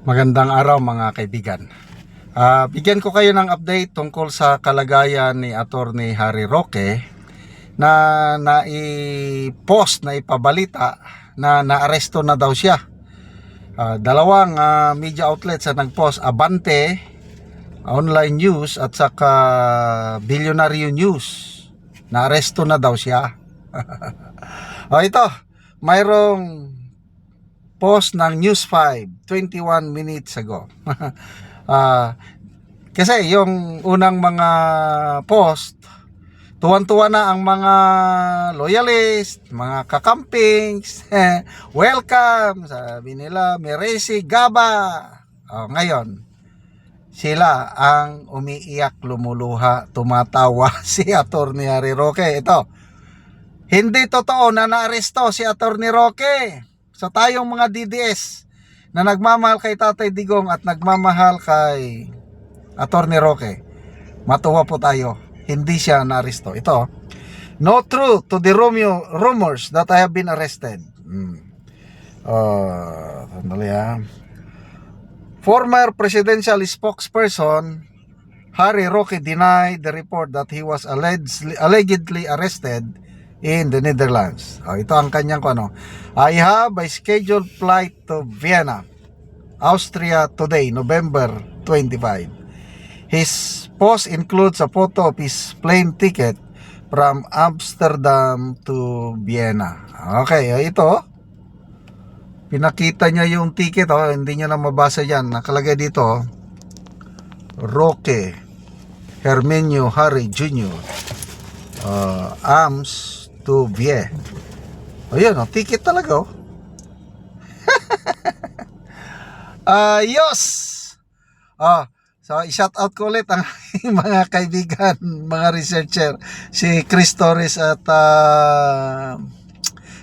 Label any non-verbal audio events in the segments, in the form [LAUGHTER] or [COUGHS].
Magandang araw mga kaibigan. Ah, bigyan ko kayo ng update tungkol sa kalagayan ni Attorney Harry Roque na nai-post na ipabalita na naaresto na daw siya. Ah, dalawang ah, media outlets ang nag-post, Abante Online News at saka Billionaire News. Naaresto na daw siya. o [LAUGHS] ito, mayroong post ng News 5 21 minutes ago. [LAUGHS] Ah, kasi yung unang mga post tuwan-tuwa na ang mga loyalist, mga kakampings. [LAUGHS] Welcome, sabi nila, Meresi Gaba. Oh, ngayon, sila ang umiiyak, lumuluha, tumatawa [LAUGHS] si Attorney Harry Roque. Ito, hindi totoo na naaresto si Attorney Roque. So tayong mga DDS na nagmamahal kay Tatay Digong at nagmamahal kay Attorney Roque, matuwa po tayo. Hindi siya naaresto. Ito, no truth to the Romeo rumors that I have been arrested. Hmm. Uh, sandali ah. Former presidential spokesperson Harry Roque denied the report that he was allegedly, allegedly arrested in the Netherlands. Oh, ito ang kanyang ano. I have a scheduled flight to Vienna, Austria today, November 25. His post includes a photo of his plane ticket from Amsterdam to Vienna. Okay, oh, ito. Pinakita niya yung ticket, oh, hindi niya na mabasa yan. Nakalagay dito, oh. Roque Hermenio Harry Jr. Uh, AMS to Vie. Ayun, oh, ticket talaga, oh. [LAUGHS] Ayos! Ah, so i-shout out ko ulit ang [LAUGHS] mga kaibigan, mga researcher, si Chris Torres at uh,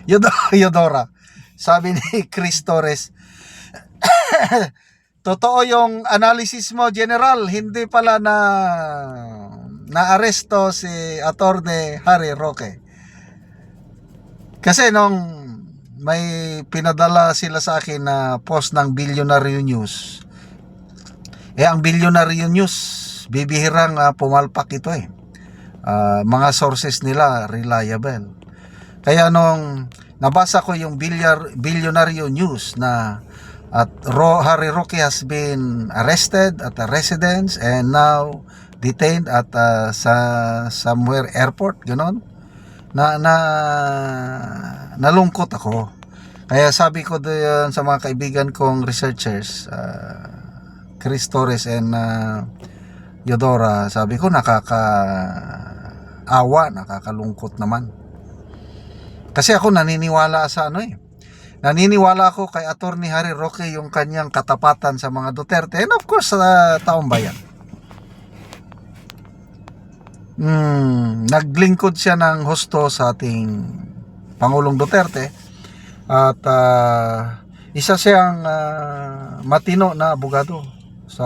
Yodo- [LAUGHS] Yodora. Sabi ni Chris Torres, [COUGHS] totoo yung analysis mo, General, hindi pala na na-aresto si Attorney Harry Roque. Kasi nung may pinadala sila sa akin na post ng Billionaire News, eh ang Billionaire News, bibihirang ah, pumalpak ito eh. Ah, mga sources nila reliable. Kaya nung nabasa ko yung Billiar, Billionaire News na at Ro, Harry Roque has been arrested at a residence and now detained at ah, sa somewhere airport, ganon. Na, na nalungkot ako. Kaya sabi ko doon sa mga kaibigan kong researchers, ah, Chris Torres and ah, Yodora, sabi ko nakaka awa, nakakalungkot naman. Kasi ako naniniwala sa ano eh. Naniniwala ako kay Attorney Harry Roque yung kanyang katapatan sa mga Duterte and of course sa taong bayan. Hmm, naglingkod siya ng husto sa ating Pangulong Duterte at ah, isa siyang ah, matino na abogado. Sa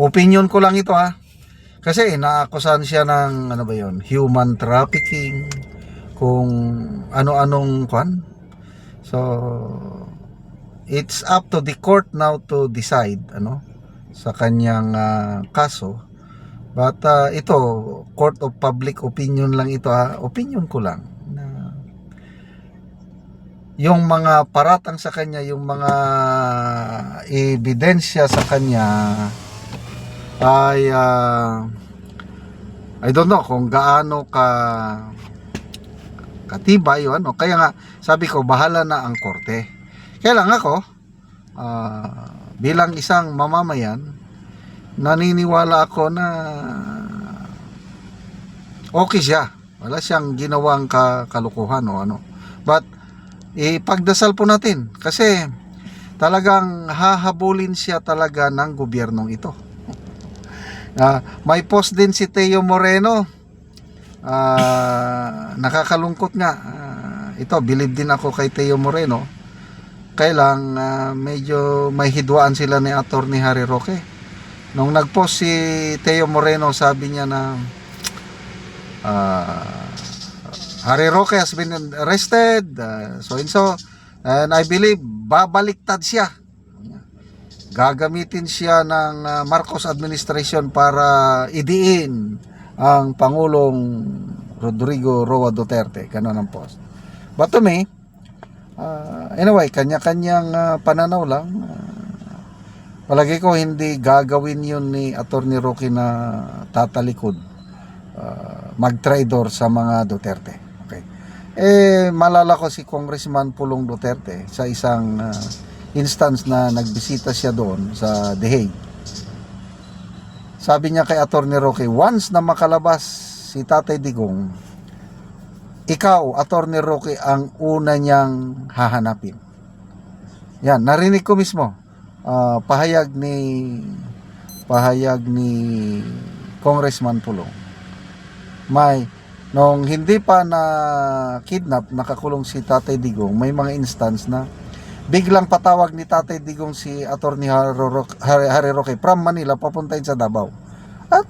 opinion ko lang ito ha kasi naakusahan siya ng ano ba yon human trafficking kung ano-anong kwan. So it's up to the court now to decide ano sa kanyang ah, kaso but ah, ito court of public opinion lang ito ha opinion ko lang na yung mga paratang sa kanya yung mga ebidensya sa kanya ay ah, I don't know kung gaano ka katibay o ano. Kaya nga, sabi ko, bahala na ang korte. Kaya lang ako, ah, bilang isang mamamayan, naniniwala ako na okay siya. Wala siyang ginawang ka kalukuhan o ano. But, ipagdasal po natin. Kasi, talagang hahabulin siya talaga ng gobyernong ito. [LAUGHS] Ah, may post din si Teo Moreno. Ah, nakakalungkot nga. Ah, ito, believe din ako kay Teo Moreno. Kailang ah, medyo may hidwaan sila ni Attorney Harry Roque. Nung nag-post si Teo Moreno, sabi niya na ah, Harry Roque has been arrested. ah, so and so. And I believe babaliktad siya. gagamitin siya ng ah, Marcos administration para idiin ang Pangulong Rodrigo Roa Duterte. Ganon ang post. But to me, ah, anyway, kanya-kanyang ah, pananaw lang. Ah, palagi ko hindi gagawin yun ni Attorney Roque na tatalikod. ah, mag-traitor sa mga Duterte. Okay. Eh, malala ko si Congressman Pulong Duterte sa isang ah, instance na nagbisita siya doon sa The Hague. Sabi niya kay Attorney Roque, once na makalabas si Tatay Digong, ikaw, Attorney Roque, ang una niyang hahanapin. Yan, narinig ko mismo. Ah, pahayag ni pahayag ni Congressman Pulong. May nung hindi pa na kidnap, nakakulong si Tatay Digong, may mga instance na biglang patawag ni Tatay Digong si Attorney Harry Roque, from Manila papuntahin sa Davao. At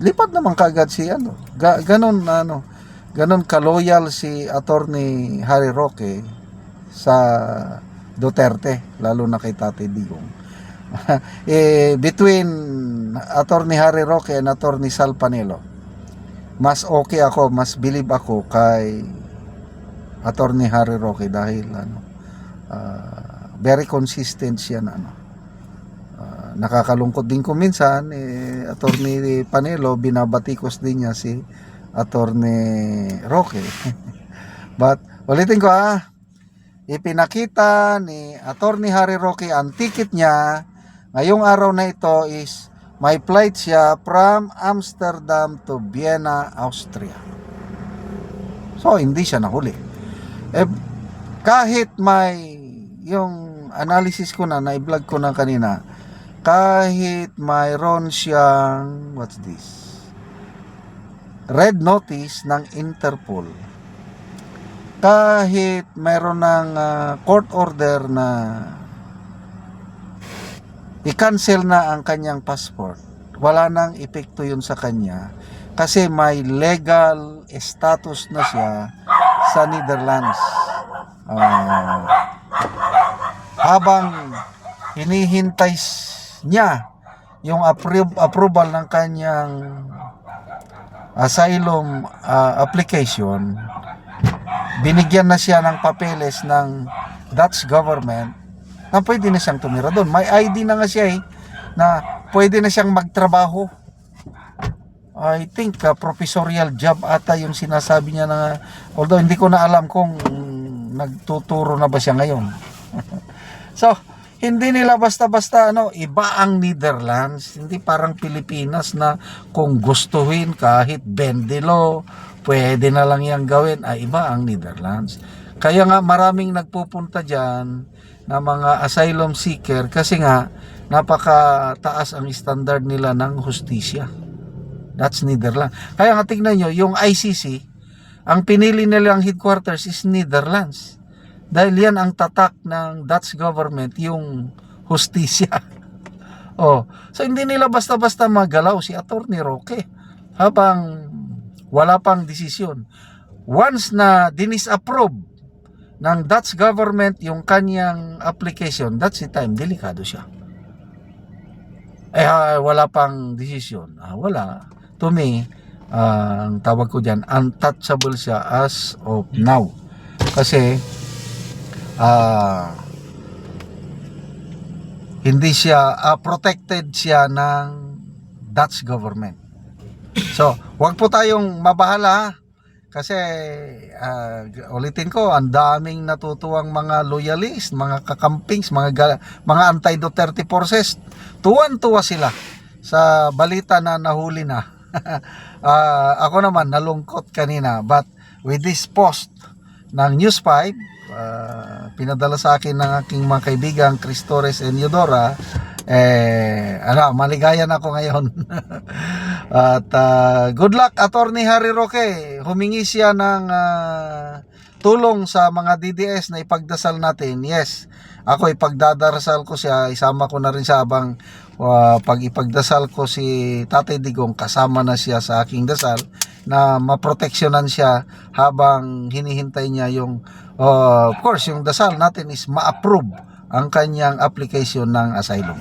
lipat naman kagad si ano, ga, ganon ano, ganon kaloyal si Attorney Harry Roque sa Duterte, lalo na kay Tatay Digong. [LAUGHS] eh, between Attorney Harry Roque and Attorney Sal Panelo, mas okay ako, mas believe ako kay Attorney Harry Roque dahil ano, ah, very consistent siya na ano. Ah, nakakalungkot din ko minsan eh, Attorney Panelo binabatikos din niya si Attorney Roque. [LAUGHS] But ulitin ko ah, ipinakita ni Attorney Harry Roque ang ticket niya ngayong araw na ito is may flight siya from Amsterdam to Vienna, Austria. So, hindi siya nahuli. Eh, kahit may yung analysis ko na, na-vlog ko na kanina, kahit mayroon siyang, what's this? Red notice ng Interpol. Kahit mayroon ng ah, court order na i-cancel na ang kanyang passport. Wala nang epekto yun sa kanya kasi may legal status na siya sa Netherlands. Ah, habang hinihintay niya yung appro- approval ng kanyang asylum ah, application, binigyan na siya ng papeles ng Dutch government na pwede na siyang tumira doon. May ID na nga siya eh, na pwede na siyang magtrabaho. I think uh, professorial job ata yung sinasabi niya na although hindi ko na alam kung nagtuturo na ba siya ngayon. [LAUGHS] so, hindi nila basta-basta ano, iba ang Netherlands, hindi parang Pilipinas na kung gustuhin kahit bendilo, pwede na lang yang gawin, ay iba ang Netherlands. Kaya nga maraming nagpupunta diyan na mga asylum seeker kasi nga napakataas ang standard nila ng hustisya. That's Netherlands. Kaya nga tingnan nyo, yung ICC, ang pinili nilang headquarters is Netherlands. Dahil yan ang tatak ng Dutch government, yung hustisya. [LAUGHS] oh, so hindi nila basta-basta magalaw si Attorney Roque habang wala pang desisyon. Once na dinisapprove ng Dutch government yung kanyang application, that's the time, delikado siya. Eh, wala pang desisyon. Ah, wala. To me, ah, ang tawag ko dyan, untouchable siya as of now. Kasi, ah, hindi siya, ah, protected siya ng Dutch government. So, wag po tayong mabahala kasi ah, ulitin ko, ang daming natutuwang mga loyalist, mga kakampings, mga ga- mga anti-Duterte forces. Tuwan-tuwa sila sa balita na nahuli na. [LAUGHS] Ah, ako naman nalungkot kanina but with this post ng News 5 ah, pinadala sa akin ng aking mga kaibigan Chris Torres and Eudora eh ano maligaya na ako ngayon [LAUGHS] at ah, good luck attorney Harry Roque. Humingi siya ng ah, tulong sa mga DDS na ipagdasal natin. Yes ako ipagdadarasal ko siya. Isama ko na rin sa abang ah, pag ipagdasal ko si Tatay Digong. Kasama na siya sa aking dasal na maproteksyonan siya habang hinihintay niya yung ah, of course yung dasal natin is ma-approve ang kanyang application ng asylum.